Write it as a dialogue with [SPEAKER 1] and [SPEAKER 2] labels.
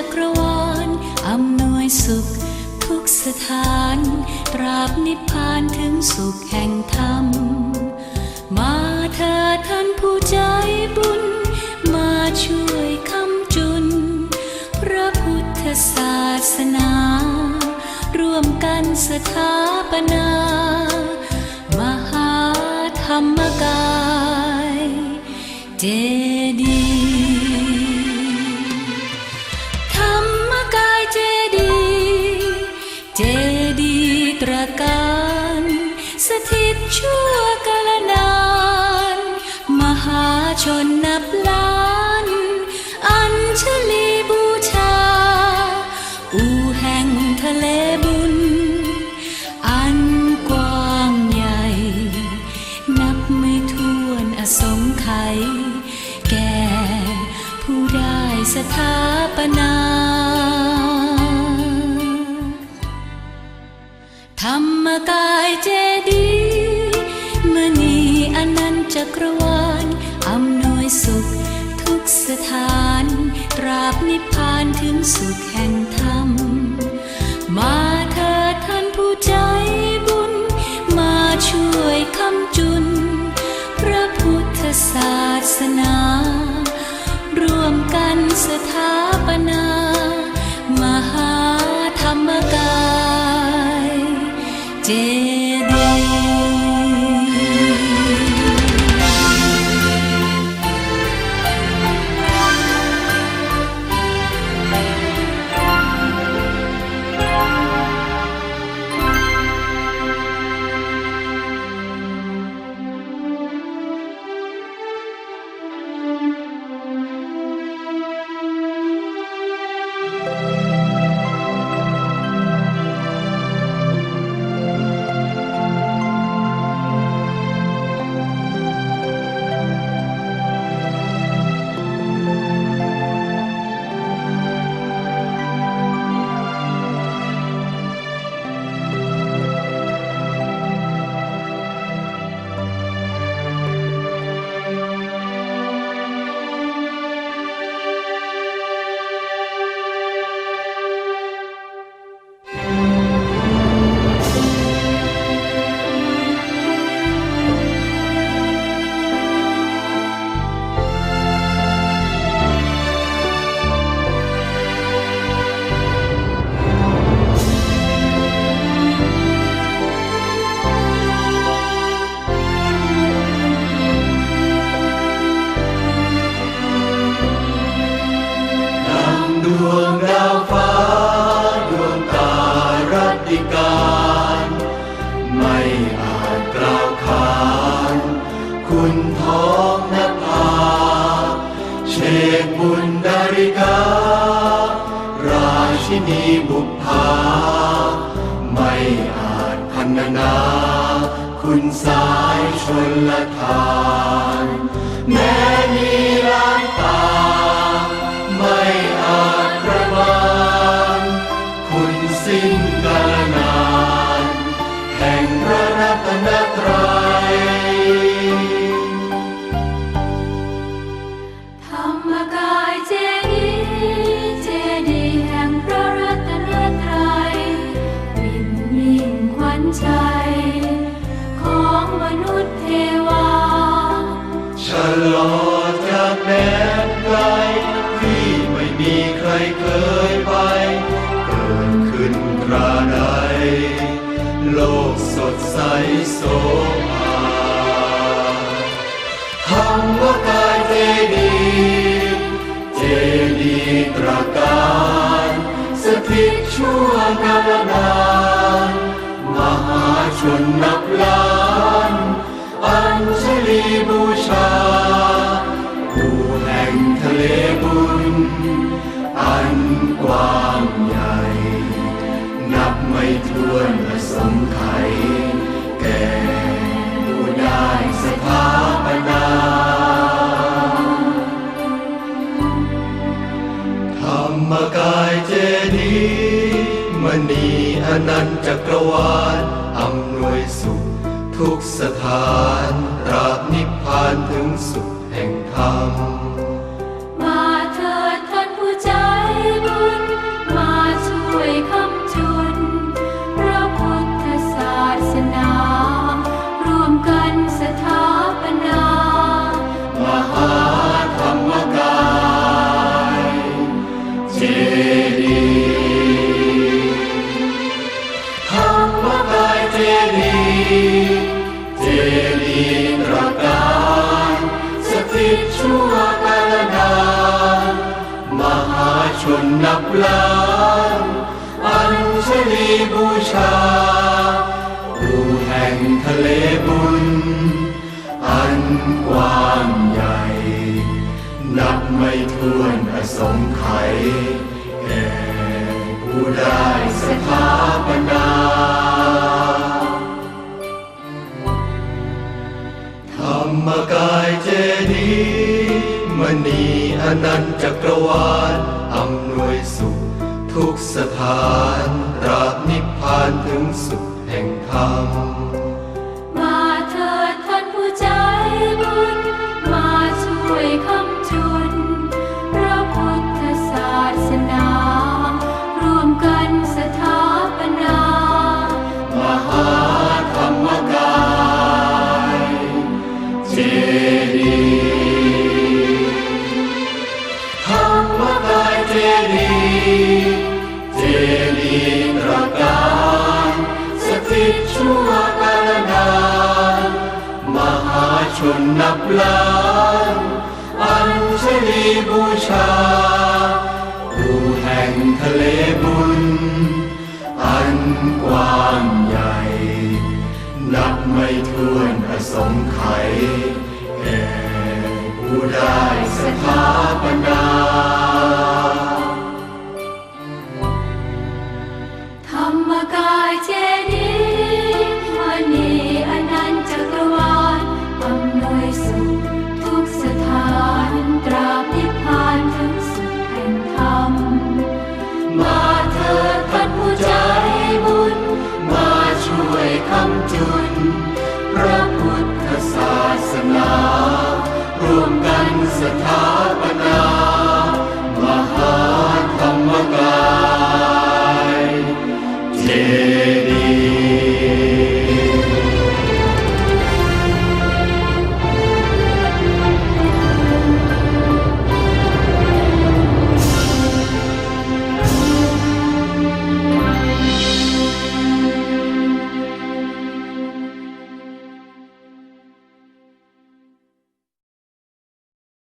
[SPEAKER 1] จักรวาลอำนวยสุข ทุกสถาน ตราบนิพพานถึงสุขแห่งธรรม มาเธอท่านผู้ใจบุญ มาช่วยคำจุน พระพุทธศาสนา ร่วมกันสถาปนา มหาธรรมกาย เจดีย์ ชั่วกาลนาน มหาชนนับล้าน อัญชลีบูชา อูแห่งทะเลบุญ อันกว้างใหญ่ นับไม่ถ้วนอสงไขยแก่ผู้ได้สถาปนาธรรมกายเจ สุข ทุกสถานตราบนิพพานถึงสุขแห่งธรรม คุ
[SPEAKER 2] ณท้องนภาเชกบุญดาริกา ราชินีบุพภา ไม่อาจพันนา คุณสายชนละทาน ลอ
[SPEAKER 1] ด
[SPEAKER 2] จากแดนไกลที่ไม่มีใครเคยไป เกิดขึ้นคราใด โลกสดใสโสภาธรรมกายเจดีย์เจดีย์ตระการสถิตชั่วกาลนานมหาชนนับล้าน อัญชลีบูชา กายเจดีย์มณีอนันต์จักรวาลอำนวยสุข ทุกสถานราบนิพพานถึงสุขแห่งธรรม
[SPEAKER 1] นนั
[SPEAKER 2] บล้านอัญชลีบูชาผู้แห่งทะเลบุญ อันกว้างใหญ่ นับไม่ถ้วนอสงไขยแก่ผู้ได้สถาปนาธรรมกายเจดีย์ ณีอนันตจักรวาลอำนวยสุข ทุกสถานราบนิพพานถึงสุขแห่งธรรม
[SPEAKER 1] ล้านอัญชลีบูชาภูแห่งทะเลบุญ อันกว้าง
[SPEAKER 2] ใหญ่ นับไม่ถ้วนประสงค์ไขแก่ผู้ได้สถาปนา